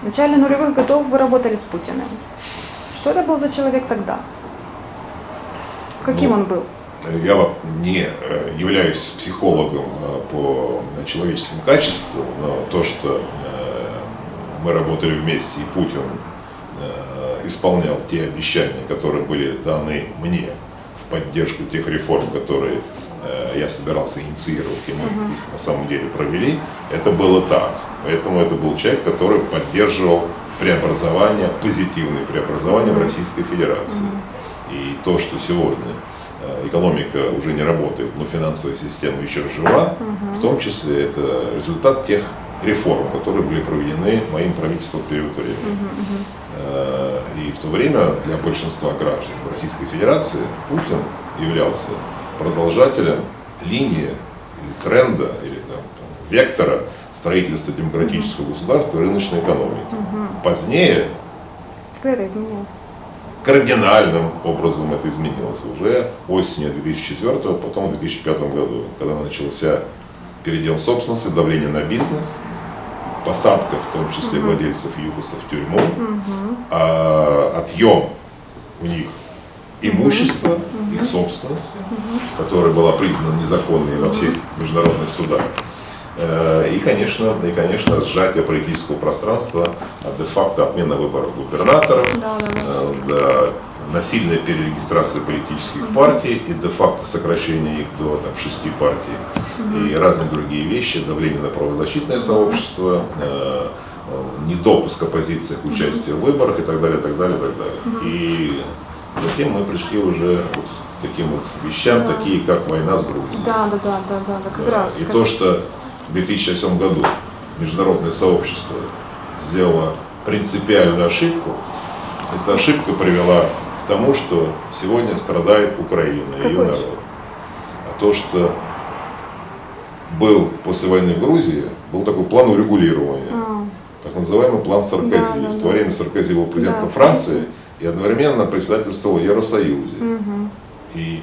В начале нулевых годов вы работали с Путиным. Что это был за человек тогда? Каким Ну, он был? Я не э, являюсь психологом э, по человеческим качествам, но то, что э, мы работали вместе, и Путин исполнял те обещания, которые были даны мне в поддержку тех реформ, которые я собирался инициировать, и мы их на самом деле провели, это было так. Поэтому это был человек, который поддерживал преобразование, позитивные преобразования в Российской Федерации. И то, что сегодня э, экономика уже не работает, но финансовая система еще жива, в том числе это результат тех реформ, которые были проведены моим правительством в период времени. Э, И в то время для большинства граждан Российской Федерации Путин являлся продолжателем линии или тренда, или там, там, вектора строительства демократического государства и рыночной экономики. Позднее Когда это изменилось? кардинальным образом это изменилось уже осенью 2004, потом в 2005 году, когда начался передел собственности, давление на бизнес, посадка, в том числе владельцев ЮКОСа в тюрьму, а, отъем у них имущества, их собственности, которая была признана незаконной во всех международных судах. Э, И, конечно, и, конечно, сжатие политического пространства, а де-факто отмена выборов губернаторов, Да, да, да. э, насильная перерегистрация политических партий и де-факто сокращение их до там, шести партий и разные другие вещи, давление на правозащитное сообщество, э, недопуск оппозиции к участию в выборах и так далее, так далее, так далее. И затем мы пришли уже вот к таким вот вещам, Да. такие как война с Грузией. Да, да, да, да, да, да, как Да, раз. И как- то, что в 2007 году международное сообщество сделало принципиальную ошибку, эта ошибка привела к тому, что сегодня страдает Украина и ее народ. А то, что был после войны в Грузии, был такой план урегулирования, А, так называемый план Саркози. Да, да, в то время Саркози был президентом Да, Франции и одновременно председательствовал в Евросоюзе. мгм. И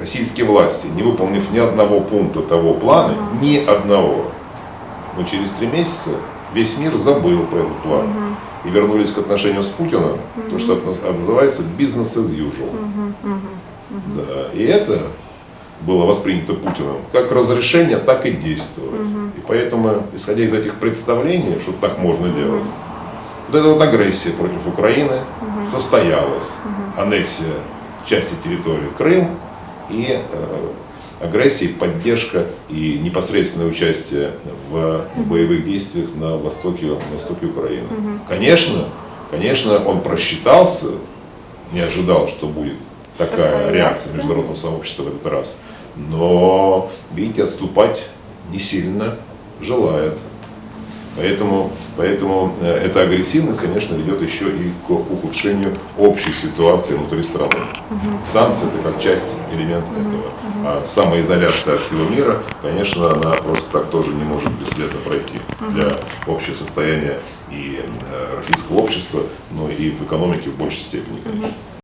российские власти, не выполнив ни одного пункта того плана, Ага. ни одного, но через три месяца весь мир забыл про этот план. И вернулись к отношениям с Путиным, то, что называется бизнес as usual. Мгм, мгм. Да. И это было воспринято Путиным как разрешение, так и действовать. И поэтому, исходя из этих представлений, что так можно делать, вот эта вот агрессия против Украины состоялась. Аннексия части территории Крым и э, агрессия, поддержка и непосредственное участие в боевых действиях на востоке, на востоке Украины. Конечно, конечно, он просчитался, не ожидал, что будет такая, Такая реакция. международного сообщества в этот раз. Но, видите, отступать не сильно желает. Поэтому, поэтому э, эта агрессивность, конечно, ведет еще и к ухудшению общей ситуации внутри страны. Санкции это как часть, элемент этого. А самоизоляция от всего мира, конечно, она просто так тоже не может бесследно пройти для общего состояния и э, российского общества, но и в экономике в большей степени, конечно.